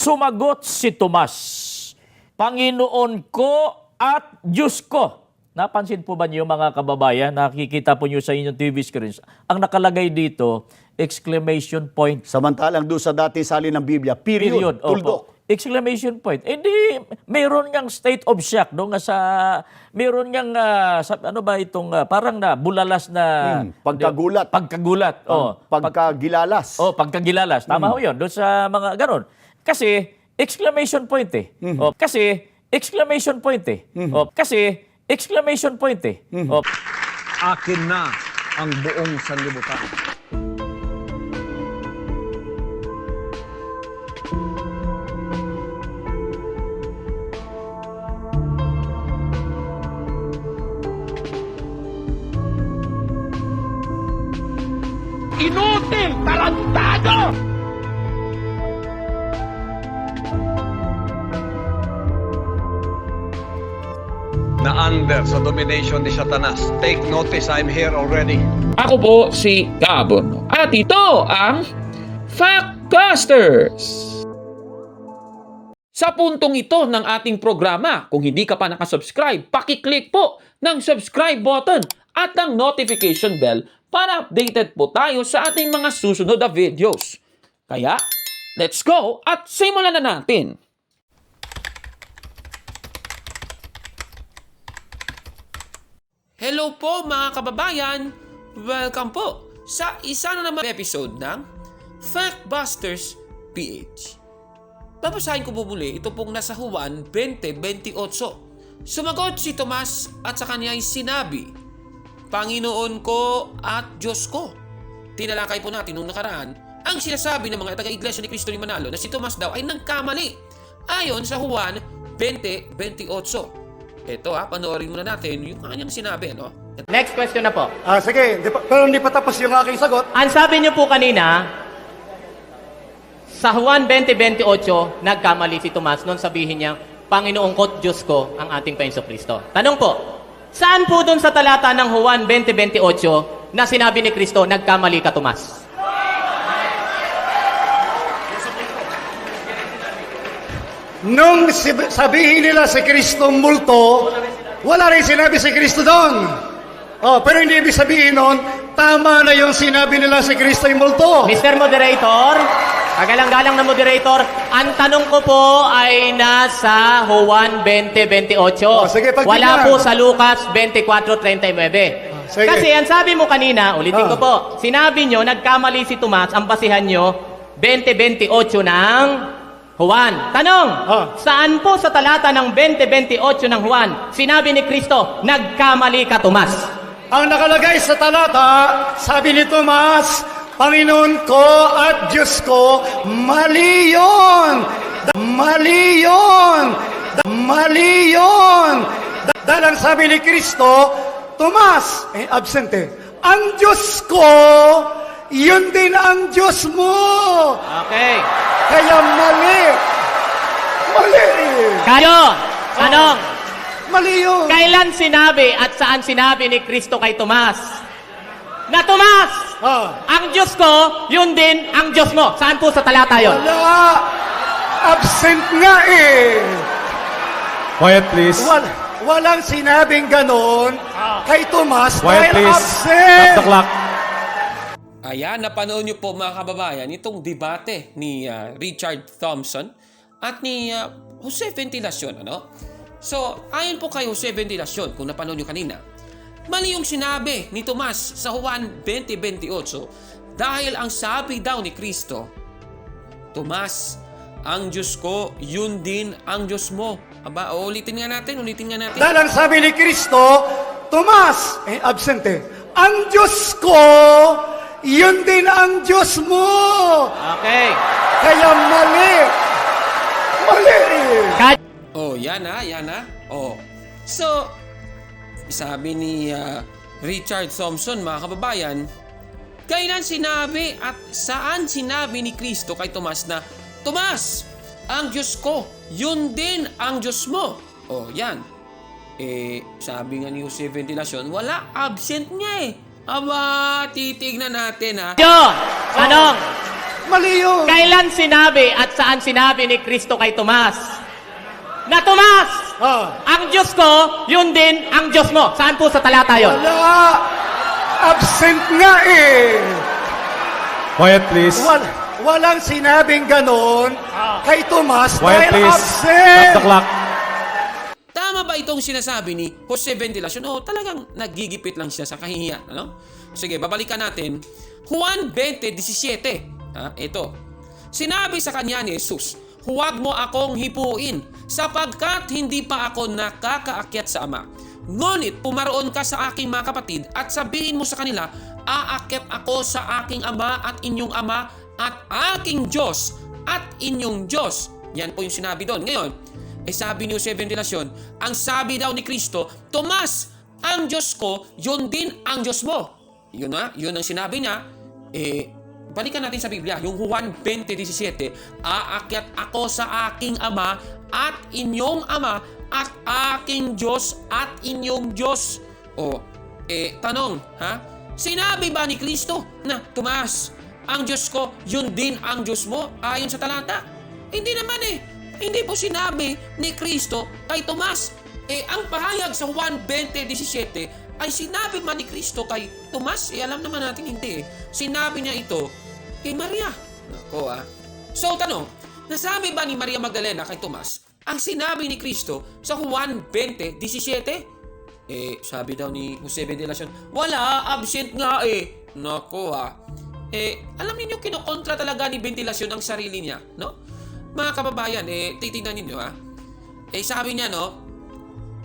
Sumagot si Tomas, Panginoon ko at Diyos ko. Napansin po ba niyo mga kababayan, nakikita po niyo sa inyong TV screens, ang nakalagay dito, exclamation point, Samantalang doon sa dating salin ng Biblia, period, period. Opo. tuldok. Exclamation point. Eh di, meron niyang state of shock no nga sa meron niyang ah, sa, ano ba itong ah, parang na bulalas na Hmm, pagkagulat. pagkagulat. Oh, Pagkagilalas. Oh, pagkagilalas. Tama ho 'yon doon sa mga ganon. Kasi exclamation point eh. Oh, kasi exclamation point eh. Oh, kasi exclamation point eh. Oh, akin na ang buong sanlibutan. Under sa domination ni Satanas. Take notice, I'm here already. Ako po si Gabon. At ito ang Factbusters! Sa puntong ito ng ating programa, kung hindi ka pa nakasubscribe, pakiclick po ng subscribe button at ang notification bell para updated po tayo sa ating mga susunod na videos. Kaya, let's go at simulan na natin! Hello po mga kababayan! Welcome po sa isa na naman episode ng Factbusters PH. Babasahin ko po muli ito pong nasa Juan 20.28. Sumagot si Tomas at sa kanya ay sinabi, Panginoon ko at Diyos ko. Tinalakay po natin nung nakaraan ang sinasabi ng mga taga-iglesia ni Cristo ni Manalo na si Tomas daw ay nagkamali ayon sa Juan 20.28. Ito ha, panoorin muna natin yung kanyang sinabi, no? Next question na po. Ah, sige, di pa, pero hindi pa tapos yung aking sagot. Ang sabi niyo po kanina, sa Juan 20.28, nagkamali si Tomas nung sabihin niya, Panginoong ko't Diyos ko ang ating Painso Kristo. Tanong po, saan po doon sa talata ng Juan 20.28 na sinabi ni Kristo, nagkamali ka Tomas? Nung sabihin nila si Kristo multo, wala rin sinabi si Kristo doon. Oh, pero hindi ibig sabihin noon, tama na yung sinabi nila si Kristo yung multo. Mr. Moderator, kagalang-galang na moderator, ang tanong ko po ay nasa Juan 20.28. Oh, sige, Wala po sa Lucas 24.39. sige. Kasi ang sabi mo kanina, ulitin ko Ah. po, sinabi nyo, nagkamali si Tomas, ang basihan nyo, 20.28 ng Juan. Tanong, Ah. saan po sa talata ng 20.28 ng Juan, sinabi ni Kristo, nagkamali ka Tomas? Ang nakalagay sa talata, sabi ni Tomas, Panginoon ko at Diyos ko, mali yun! Mali yun! Mali yun! Dahil ang sabi ni Kristo, Tomas, eh, absent eh, ang Diyos ko, yun din ang Diyos mo! Okay. Kaya mali! Mali! Kayo, tanong, Mali yun! Kailan sinabi at saan sinabi ni Kristo kay Tomas? Na Tomas, Ah. ang Diyos ko, yun din ang Diyos mo. Saan po sa talata yon? Wala! Absent nga eh! Quiet please. Wal, walang sinabing ganon kay Tomas Quiet dahil please. absent! Stop the clock. Ayan, napanood niyo po mga kababayan itong debate ni ah, Richard Thompson at ni ah, Jose Ventilacion. Ano? So, ayon po kay Jose Ventilacion, kung napanood niyo kanina, mali yung sinabi ni Tomas sa Juan 20.28 dahil ang sabi daw ni Kristo, Tomas, ang Diyos ko, yun din ang Diyos mo. Aba, ulitin nga natin, ulitin nga natin. Dahil ang sabi ni Kristo, Tomas, eh absent eh, ang Diyos ko, yun din ang Diyos mo! Okay. Kaya mali! Mali! Oh, yan ha, yan ha. Oh. So, sabi ni ah, Richard Thompson, mga kababayan, kailan sinabi at saan sinabi ni Kristo kay Tomas na, Tomas, ang Diyos ko, yun din ang Diyos mo. Oh, yan. Eh, sabi nga ni Jose Ventilacion, wala, absent niya eh. Aba, titignan natin ha. Kayo, tanong, Mali yun. Kailan sinabi at saan sinabi ni Kristo kay Tomas? Na Tomas, Ah, ang Diyos ko, yun din ang Diyos mo. Saan po sa talata yun? wala. Absent nga eh. Quiet, please. Wal, walang sinabing ganon kay Tomas Quiet, dahil please. absent. Stop the clock. Itong sinasabi ni Jose Ventilacion? O talagang nagigipit lang siya sa kahihiyan? Ano? Sige, babalikan natin. Juan 20:17. Ah, ito. Sinabi sa kanya ni Jesus, Huwag mo akong hipuin, sapagkat hindi pa ako nakakaakyat sa Ama. Ngunit pumaroon ka sa aking mga kapatid at sabihin mo sa kanila, Aakyat ako sa aking Ama at inyong Ama at aking Diyos at inyong Diyos. Yan po yung sinabi doon. Ngayon, eh sabi ni Jose Ventilacion, ang sabi daw ni Kristo, Tomas, ang Diyos ko, yun din ang Diyos mo. Yun na, yun ang sinabi niya. Eh, balikan natin sa Biblia, yung Juan 20.17, Aakyat ako sa aking Ama at inyong Ama at aking Diyos at inyong Diyos. O, eh, tanong, ha? Sinabi ba ni Kristo na, Tomas, ang Diyos ko, yun din ang Diyos mo, ayon sa talata? Hindi naman eh. Hindi po sinabi ni Kristo kay Tomas. Eh, ang pahayag sa Juan 20.17 ay sinabi man ni Kristo kay Tomas. Eh, alam naman natin hindi eh. Sinabi niya ito kay Maria. Nako ah. So, tanong, nasabi ba ni Maria Magdalena kay Tomas ang sinabi ni Kristo sa Juan 20.17? Eh, sabi daw ni Jose Ventilacion, wala, absent nga eh. Nako ah. Eh, alam niyo kinokontra talaga ni Ventilacion ang sarili niya, no? Mga kababayan, eh, titignan ninyo ha. Eh, sabi niya, no?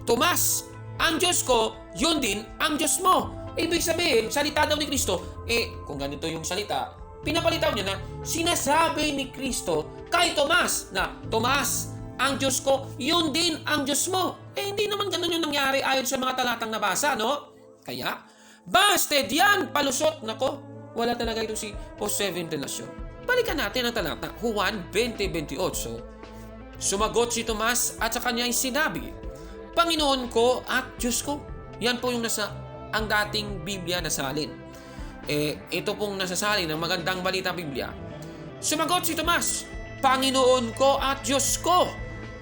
Tomas, ang Diyos ko, yun din ang Diyos mo. Ibig sabihin, salita daw ni Kristo, eh, kung ganito yung salita, pinapalitaw niya na sinasabi ni Kristo kay Tomas na, Tomas, ang Diyos ko, yun din ang Diyos mo. Eh, hindi naman ganun yung nangyari ayon sa mga talatang nabasa, no? Kaya, busted yan, palusot. Nako, wala talaga ito si Jose Ventilacion. Balikan natin ang talata, Juan 20.28. Sumagot si Tomas at sa kanya sinabi, Panginoon ko at Diyos ko. Yan po yung nasa ang dating Biblia na salin. Eh, ito pong nasasalin ng magandang balita Biblia. Sumagot si Tomas, Panginoon ko at Diyos ko.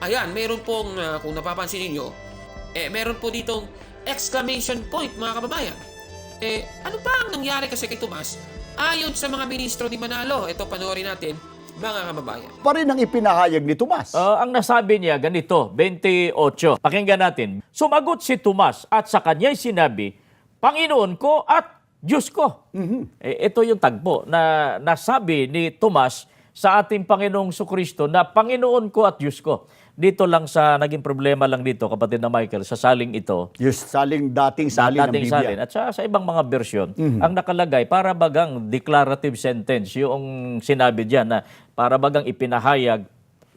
Ayan, meron pong, ah, kung napapansin ninyo, eh, meron po ditong exclamation point, mga kababayan. Eh, ano ba ang nangyari kasi kay Tomas? Ayon sa mga ministro ni Manalo, ito panoorin natin, mga kababayan. Pa rin ang ipinahayag ni Tomas. Ah, ang nasabi niya ganito, 28. Pakinggan natin. Sumagot si Tomas at sa kanya'y sinabi, Panginoon ko at Diyos ko. Eh, ito yung tagpo na nasabi ni Tomas sa ating Panginoong Sukristo na Panginoon ko at Diyos ko. Dito lang sa naging problema lang dito, kapatid na Michael, sa saling ito, Yung saling dating salin ng dating Biblia. salin. At sa, sa ibang mga bersyon, ang nakalagay, para bagang declarative sentence, yung sinabi diyan na para bagang ipinahayag,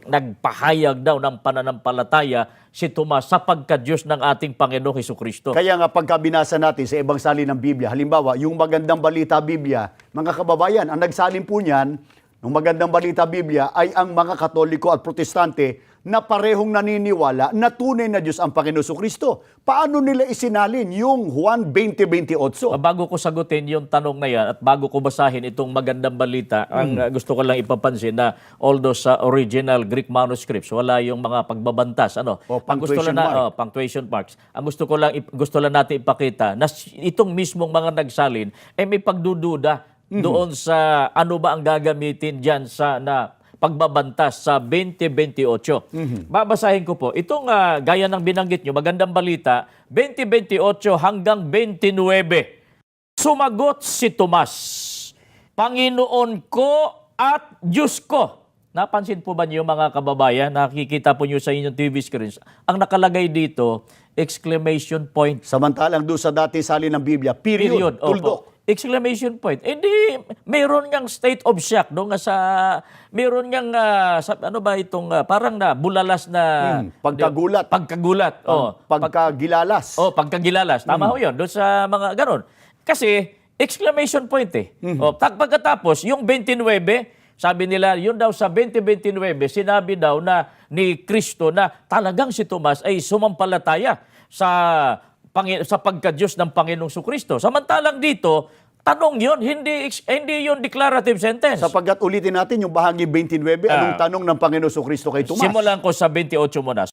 nagpahayag daw ng pananampalataya si Tomas sa pagka-Diyos ng ating Panginoong Heso Kristo. Kaya nga pagka binasa natin sa ibang salin ng Biblia, halimbawa, yung magandang balita Biblia, mga kababayan, ang nagsalin po niyan, ng magandang balita Biblia ay ang mga Katoliko at Protestante na parehong naniniwala na tunay na Diyos ang Panginoon Kristo. Paano nila isinalin yung Juan 20:28? Ah, Bago ko sagutin yung tanong na yan at bago ko basahin itong magandang balita, ang Hmm. gusto ko lang ipapansin na although sa original Greek manuscripts, wala yung mga pagbabantas. Ano? O, ang gusto lang na, mark. oh, punctuation marks. Ang gusto ko lang gusto lang natin ipakita na itong mismong mga nagsalin ay may pagdududa Hmm. doon sa ano ba ang gagamitin diyan sa na pagbabantas sa 2028. Mhm. Babasahin ko po. Itong ah, gaya ng binanggit nyo, magandang balita, 2028 hanggang 29. Sumagot si Tomas, Panginoon ko at Diyos ko. Napansin po ba niyo mga kababayan, nakikita po niyo sa inyong TV screens, ang nakalagay dito, exclamation point, Samantalang doon sa dating salin ng Biblia, period, period. Opo. Exclamation point. Eh di, meron niyang state of shock no nga sa meron niyang ah, sa, ano ba itong ah, parang na bulalas na Hmm, pagkagulat. pagkagulat. Oh, Pagkagilalas. Oh, pagkagilalas. Tama ho 'yun doon sa mga ganun. Kasi exclamation point eh. Oh, tag pagkatapos yung 29, sabi nila, yun daw sa 2029, sinabi daw na ni Kristo na talagang si Tomas ay sumampalataya sa sa pagka-Diyos ng Panginoong Kristo. Samantalang dito, Tanong yon hindi, hindi yon declarative sentence. Sapagkat ulitin natin yung bahagi 29, anong Ah. tanong ng Panginoon Kristo kay Tomas? Simulan ko sa 28 muna.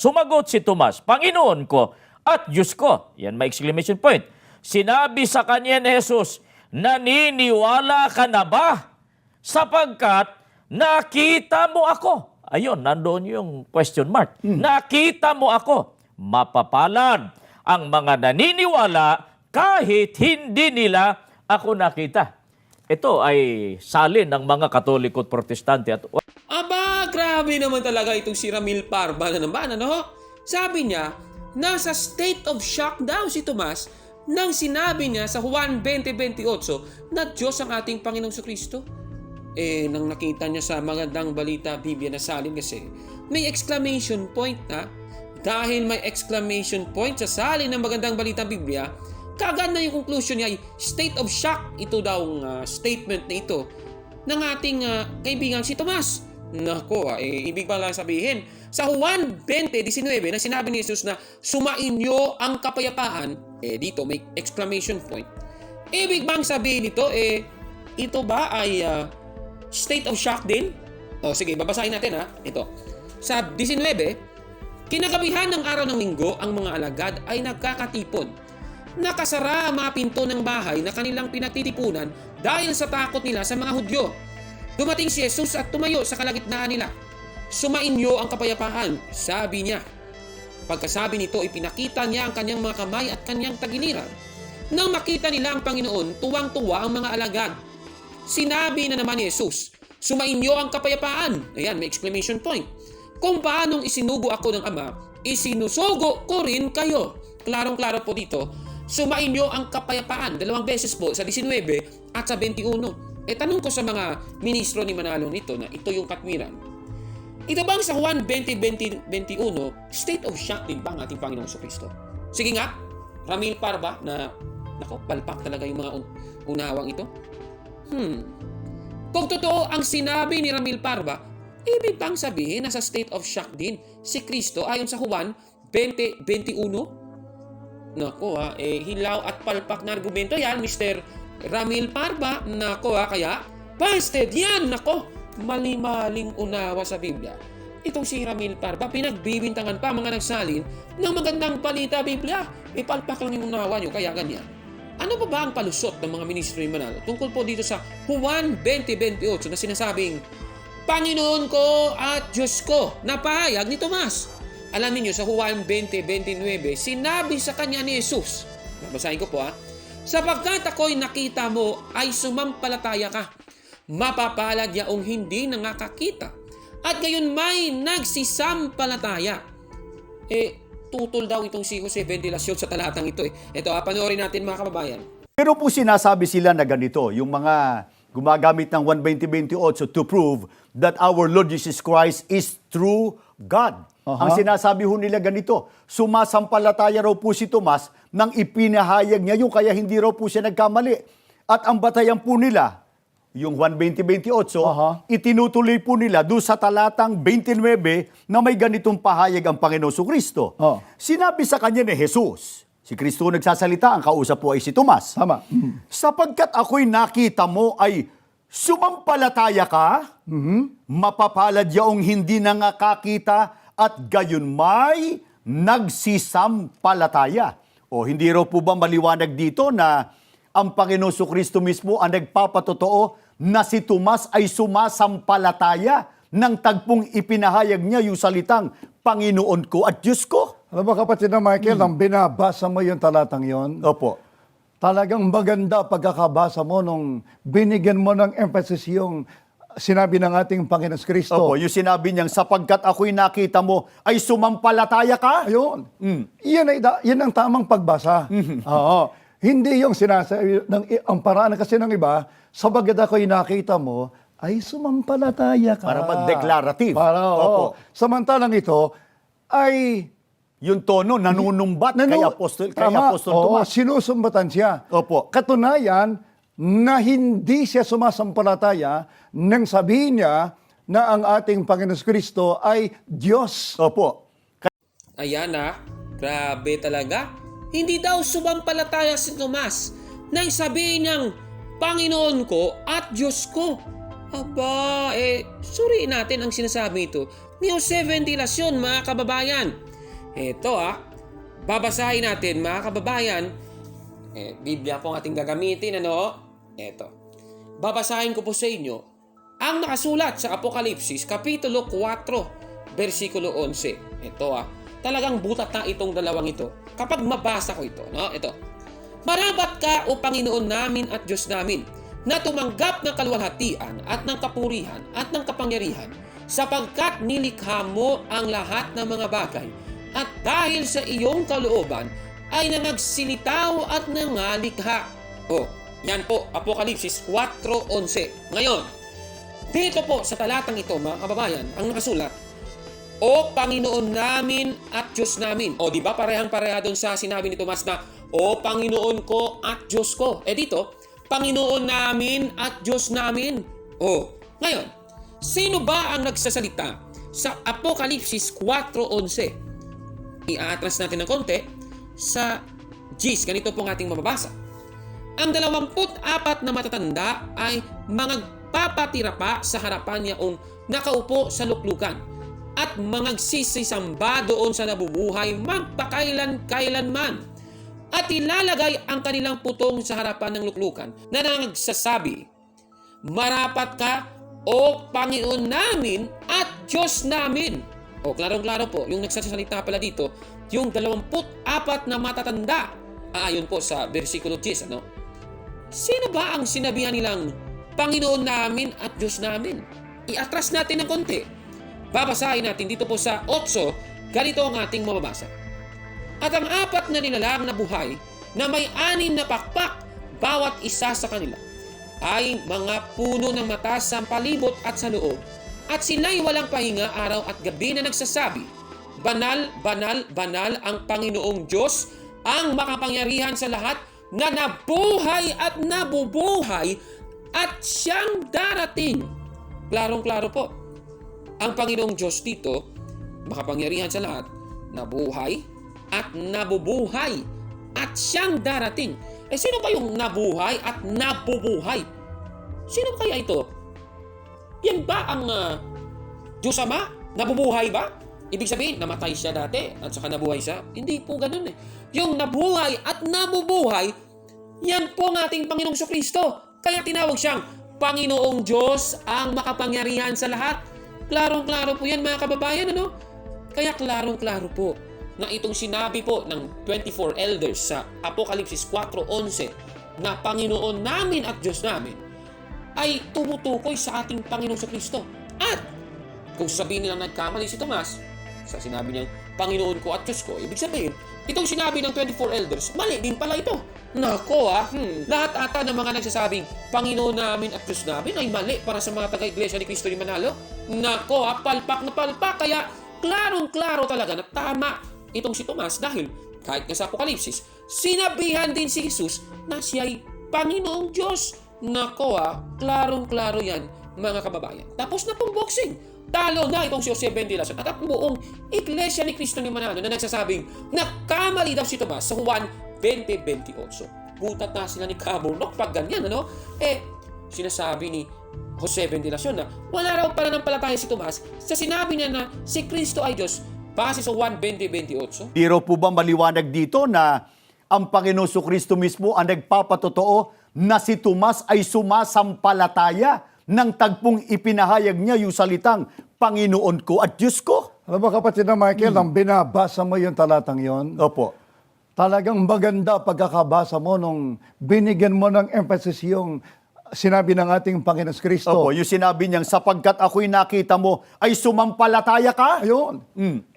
Sumagot si Tomas, Panginoon ko at Diyos ko. Yan may exclamation point. Sinabi sa kanya ni Jesus, naniniwala ka na ba? Sapagkat nakita mo ako. Ayun, nandoon yung question mark. Nakita mo ako. Mapapalad ang mga naniniwala kahit hindi nila ako nakita. Ito ay salin ng mga Katoliko at Protestante at Aba, grabe naman talaga itong si Ramil Parba na naman, ano? Sabi niya, nasa state of shock daw si Tomas nang sinabi niya sa Juan 20.28 na Diyos ang ating Panginoong Kristo. Eh, nang nakita niya sa magandang balita Biblia na salin kasi, may exclamation point na dahil may exclamation point sa salin ng magandang balita Biblia, kagad na yung conclusion niya ay state of shock. Ito daw ang ah, statement na ito ng ating ah, kaibigan si Tomas. Nako, ah, eh, ibig ba lang sabihin, sa Juan 20.19 na sinabi ni Jesus na sumainyo ang kapayapaan, eh dito may exclamation point. Ibig bang sabihin nito, eh, ito ba ay ah, state of shock din? O sige, babasahin natin ha. Ito. Sa 19, kinagabihan ng araw ng linggo, ang mga alagad ay nagkakatipon. Nakasara ang mga pinto ng bahay na kanilang pinatitipunan dahil sa takot nila sa mga Hudyo. Dumating si Jesus at tumayo sa kalagitnaan nila. Sumainyo ang kapayapaan, sabi niya. Pagkasabi nito, ipinakita niya ang kanyang mga kamay at kanyang tagiliran. Nang makita nila ang Panginoon, tuwang-tuwa ang mga alagad. Sinabi na naman ni Jesus, Sumainyo ang kapayapaan. Ayan, may exclamation point. Kung paanong isinugo ako ng Ama, isinusugo ko rin kayo. Klarong-klaro po dito, sumainyo ang kapayapaan. Dalawang beses po, sa 19 at sa 21. E tanong ko sa mga ministro ni Manalo nito na ito yung katwiran. Ito bang sa Juan 20, 20, 21, state of shock din ba ang ating Panginoong Kristo? Sige nga, Ramil Parba na, nako, palpak talaga yung mga un- unawang ito. Hmm. Kung totoo ang sinabi ni Ramil Parba, ibig bang sabihin na sa state of shock din si Kristo ayon sa Juan 20.21? Nako ha, eh, hilaw at palpak na argumento yan, Mr. Ramil Parba. Nako ha, kaya busted yan, nako. Mali-maling unawa sa Biblia. Itong si Ramil Parba, pinagbibintangan pa mga nagsalin ng magandang balita Biblia. Eh, palpak lang yung unawa nyo, kaya ganyan. Ano pa ba ang palusot ng mga ministro ni Manalo tungkol po dito sa Juan 20.28 na sinasabing, Panginoon ko at Diyos ko, napahayag ni Tomas. Alam niyo sa Juan 20.29, sinabi sa kanya ni Jesus, babasahin ko po ha, sapagkat ako'y nakita mo ay sumampalataya ka, mapapalad yaong hindi nangakakita, at gayon may nagsisampalataya. Eh, tutol daw itong si Jose Ventilacion sa talatang ito eh. Ito, ah, panoorin natin mga kababayan. Pero po sinasabi sila na ganito, yung mga gumagamit ng 120-28 to prove that our Lord Jesus Christ is true God. Ang sinasabi ho nila ganito, sumasampalataya raw po si Tomas nang ipinahayag niya yung kaya hindi raw po siya nagkamali. At ang batayan po nila, yung 120-28, itinutuloy po nila doon sa talatang 29 na may ganitong pahayag ang Panginoon Kristo. Oh. Sinabi sa kanya ni Jesus, si Kristo nagsasalita, ang kausap po ay si Tomas. Tama. Sapagkat ako'y nakita mo ay sumampalataya ka, mapapalad yaong hindi nangakakita at gayon may nagsisampalataya. O hindi raw po ba maliwanag dito na ang Panginoon Su Kristo mismo ang nagpapatotoo na si Tomas ay sumasampalataya ng tagpong ipinahayag niya yung salitang Panginoon ko at Diyos ko? Alam mo kapatid na Michael, nang binabasa mo yung talatang yon, Opo. talagang maganda pagkakabasa mo nung binigyan mo ng emphasis yung sinabi ng ating Panginoon Kristo. Opo, yung sinabi niyang sapagkat ako'y nakita mo ay sumampalataya ka? Ayun. Yan, ay, yan ang tamang pagbasa. Oo. Hindi yung sinasabi, ng, ang paraan kasi ng iba, sabagat ako'y nakita mo, ay sumampalataya ka. Para mag-declarative. Para, oo. Opo. Samantalang ito, ay Yung tono, nanunumbat kay Nanu- Apostol, kay Tama. Apostol Oo, Tomas. sinusumbatan siya. Opo. Katunayan na hindi siya sumasampalataya nang sabihin niya na ang ating Panginoon Kristo ay Diyos. Opo. Ayan na, grabe talaga. Hindi daw sumampalataya si Tomas nang sabihin niyang Panginoon ko at Diyos ko. Aba, eh, suriin natin ang sinasabi ito ni Jose Ventilacion, mga kababayan. Ito ah, babasahin natin mga kababayan. Eh, Biblia po ang ating gagamitin, ano? Ito. Babasahin ko po sa inyo ang nakasulat sa Apokalipsis, Kapitulo 4, versikulo 11. Ito ah, talagang butat na itong dalawang ito. Kapag mabasa ko ito, no? Ito. Marapat ka o Panginoon namin at Diyos namin na tumanggap ng kaluwalhatian at ng kapurihan at ng kapangyarihan sapagkat nilikha mo ang lahat ng mga bagay at dahil sa iyong kalooban ay nangagsilitaw at nangalikha. O, yan po, Apokalipsis 4.11. Ngayon, dito po sa talatang ito, mga kababayan, ang nakasulat, O Panginoon namin at Diyos namin. O, di ba parehang-pareha doon sa sinabi ni Tomas na, O Panginoon ko at Diyos ko. Eh dito, Panginoon namin at Diyos namin. O, ngayon, sino ba ang nagsasalita sa Apokalipsis 4.11? I-atras natin ng konti sa G's. Ganito pong ating mababasa. Ang dalawamput apat na matatanda ay mga papatira pa sa harapan niyaong nakaupo sa luklukan at mangagsisisamba doon sa nabubuhay magpakailan-kailanman at ilalagay ang kanilang putong sa harapan ng luklukan na nagsasabi, Marapat ka, O Panginoon namin at Diyos namin. O klarong-klaro po, yung nagsasalita pala dito, yung 24 na matatanda. Ayon po sa versikulo 10, ano? Sino ba ang sinabihan nilang Panginoon namin at Diyos namin? Iatras natin ng konti. Babasahin natin dito po sa 8, ganito ang ating mababasa. At ang apat na nilalang na buhay na may anim na pakpak bawat isa sa kanila ay mga puno ng mata sa palibot at sa loob at sila'y walang pahinga araw at gabi na nagsasabi, Banal, banal, banal ang Panginoong Diyos, ang makapangyarihan sa lahat na nabuhay at nabubuhay at siyang darating. Klarong-klaro po. Ang Panginoong Diyos dito, makapangyarihan sa lahat, nabuhay at nabubuhay at siyang darating. Eh sino ba yung nabuhay at nabubuhay? Sino kaya ito? Yan ba ang uh, Diyos Ama? Nabubuhay ba? Ibig sabihin, namatay siya dati at saka nabuhay siya? Hindi po ganun eh. Yung nabuhay at nabubuhay, yan po ang ating Panginoong Kristo. Kaya tinawag siyang Panginoong Diyos ang makapangyarihan sa lahat. Klarong-klaro po yan mga kababayan, ano? Kaya klarong-klaro po na itong sinabi po ng 24 elders sa Apokalipsis 4.11 na Panginoon namin at Diyos namin ay tumutukoy sa ating Panginoong Kristo. At kung sabihin nilang nagkamali si Tomas, sa sinabi niyang Panginoon ko at Diyos ko, ibig sabihin, itong sinabi ng 24 elders, mali din pala ito. Nako ah, hmm, lahat ata ng mga nagsasabing Panginoon namin at Diyos namin ay mali para sa mga taga-iglesia ni Cristo ni Manalo. Nako ah, palpak na palpak, kaya klarong-klaro talaga na tama itong si Tomas dahil kahit nga sa Apokalipsis, sinabihan din si Jesus na siya'y Panginoong Diyos. Nako ah, klarong-klaro yan mga kababayan. Tapos na pong boxing. Talo na itong si Jose Bendilason at ang buong Iglesia ni Cristo ni Manalo na nagsasabing nakamali daw si Tomas sa Juan 20.28. Butat na sila ni Kaburnok pag ganyan, ano? Eh, sinasabi ni Jose Bendilason na wala raw pananampalataya si Tomas sa sinabi niya na si Kristo ay Diyos base sa Juan 20.28. Di po ba maliwanag dito na ang Panginoon Kristo mismo ang nagpapatotoo na si Tomas ay sumasampalataya ng tagpong ipinahayag niya yung salitang Panginoon ko at Diyos ko? Alam mo kapatid na Michael, nang binabasa mo yung talatang yon, Opo. talagang maganda pagkakabasa mo nung binigyan mo ng emphasis yung sinabi ng ating Panginoon Kristo. Opo, yung sinabi niyang sapagkat ako'y nakita mo ay sumampalataya ka? Ayun.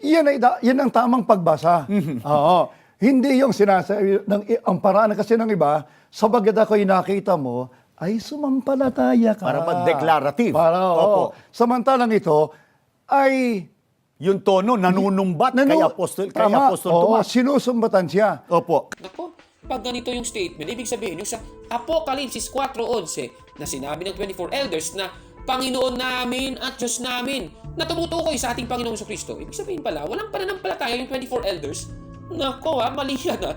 Yan, ay, yan ang tamang pagbasa. Oo. Hindi yung sinasabi, ng, ang paraan kasi ng iba, sabagat ako'y nakita mo, ay sumampalataya ka. Para mag-declarative. Para, oo. Opo. Samantalang ito, ay Yung tono, nanunumbat kay nanu- Apostol, kay Tama. Apostol Oo, Tomas. sinusumbatan siya. Opo. Nako, pag ganito yung statement, ibig sabihin yung sa Apokalipsis 4.11 na sinabi ng 24 elders na Panginoon namin at Diyos namin na tumutukoy sa ating Panginoong Kristo. Ibig sabihin pala, walang pananampalataya yung 24 elders. Nako ha, mali yan ha.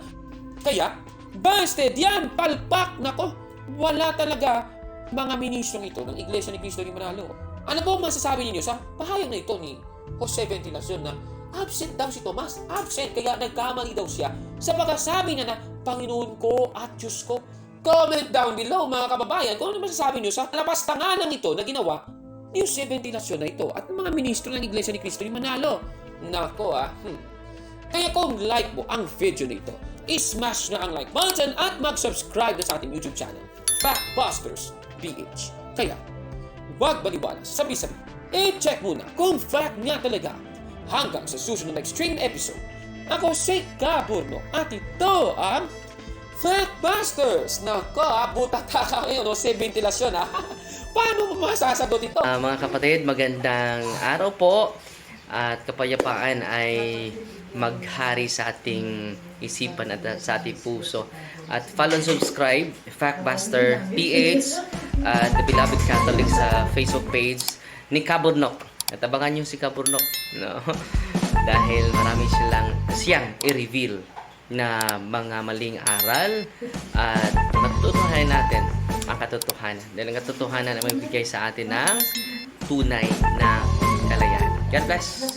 Kaya, Busted! Yan! Palpak! Nako! Wala talaga mga ministrong ito ng Iglesia ni Cristo ni Manalo. Ano po ang masasabi ninyo sa pahayag na ito ni Jose Ventilacion na absent daw si Tomas. Absent kaya nagkamali daw siya sa pagkasabi niya na Panginoon ko at Diyos ko. Comment down below mga kababayan kung ano masasabi niyo sa lapastanganan ito na ginawa ni Jose Ventilacion na ito at mga ministro ng Iglesia ni Cristo ni Manalo. Nako ah. Hmm. Kaya kung like mo ang video nito, ismash na ang like button at mag-subscribe na sa ating YouTube channel, Fact PH. Kaya, huwag baliwala, sabi-sabi, i-check muna kung fact nga talaga. Hanggang sa susunod na extreme episode, ako si Kaburno at ito ang Factbusters! Nako, ah, butata ka ngayon, no? Si ventilasyon, ha? Paano mo masasagot ito? Ah, mga kapatid, magandang araw po at kapayapaan ay maghari sa ating isipan at sa ating puso. At follow and subscribe, Factbuster PH at The Beloved Catholic sa Facebook page ni Kaburnok. At abangan nyo si Kaburnok. No? Dahil marami silang siyang i-reveal na mga maling aral at matutuhanan natin ang katotohanan. Dahil ang katotohanan ay magbigay sa atin ng tunay na. God bless!